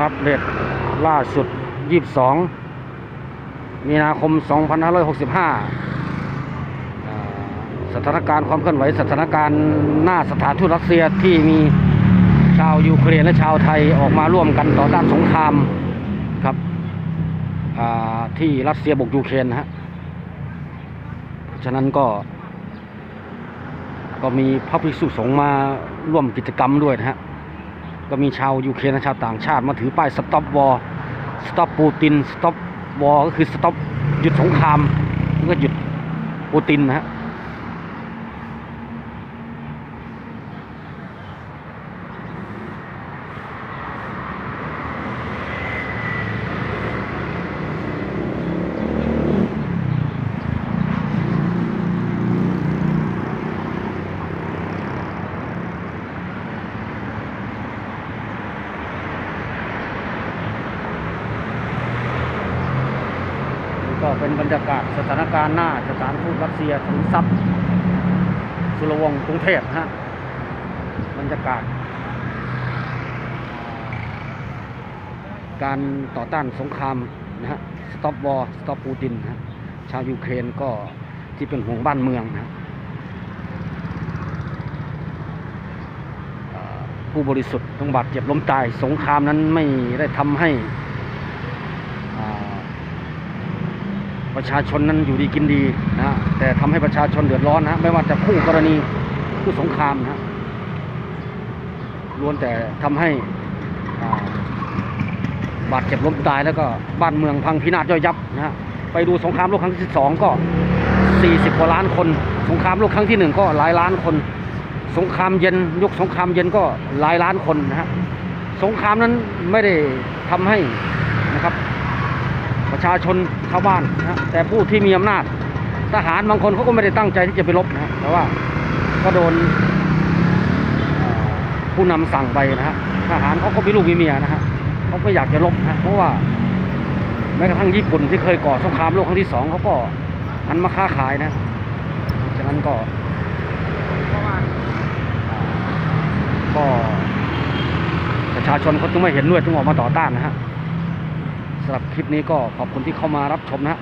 อัปเดตล่าสุด 22 มีนาคม 2565อ่าสถานการณ์ความเคลื่อนไหวสถานการณ์หน้าสถานทูตรัสเซียที่มีชาวยูเครนและชาวไทยออกมาร่วมกันต่อต้านสงครามครับที่รัสเซียบุกยูเครนฮะเพราะฉะนั้นก็ ก็มีพระภิกษุสงฆ์มาร่วมกิจกรรมด้วยนะฮะ ก็มีชาวยูเครนชาวต่างชาติมาถือป้าย Stop War Stop Putin Stop War ก็คือ Stop หยุดสงครามก็หยุดปูตินนะฮะ ก็เป็นบรรยากาศสถานการณ์หน้าสถานทูตรัสเซียถนนทรัพย์สุรวงศ์กรุงเทพฮะบรรยากาศ การต่อต้านสงครามนะฮะ Stop War Stop Putin นฮะชาวยูเครนก็ที่เป็นห่วงบ้านเมืองนะฮะผู้บริสุทธิ์ต้องบาดเจ็บล้มตาย สงครามนั้นไม่ได้ทำให้อ่า ประชาชนนั้นอยู่ดีกินดีนะแต่ทำให้ประชาชนเดือดร้อนนะไม่ว่าจะคู่กรณีคู่สงครามนะล้วนแต่ทำให้บาดเจ็บล้มตายแล้วก็บ้านเมืองพังพินาศย่อยยับนะไปดูสงครามโลกครั้งที่สองก็ 40 กว่าล้านคน สงครามโลกครั้งที่หนึ่งก็หลายล้านคน สงครามเย็นยุคสงครามเย็นก็หลายล้านคนนะฮะสงครามนั้นไม่ได้ทำให้นะครับ ชาชนชาวบ้านนะแต่ผู้ที่มีอำนาจ ทหารบางคนเขาก็ไม่ได้ตั้งใจที่จะไปรบนะฮะแต่ว่าก็โดนผู้นำสั่งไปนะฮะทหารเขาก็มีลูกมีเมียนะฮะเขาก็อยากจะรบนะฮะเพราะว่าแม้กระทั่งญี่ปุ่นที่เคยก่อสงครามโลกครั้งที่สองเขาก็หันมาค้าขายนะฉะนั้นก็ก็ประชาชนเขาต้องไม่เห็นด้วยต้องออกมาต่อต้านนะฮะ สำหรับคลิปนี้ก็ขอบคุณที่เข้ามารับชมนะฮะ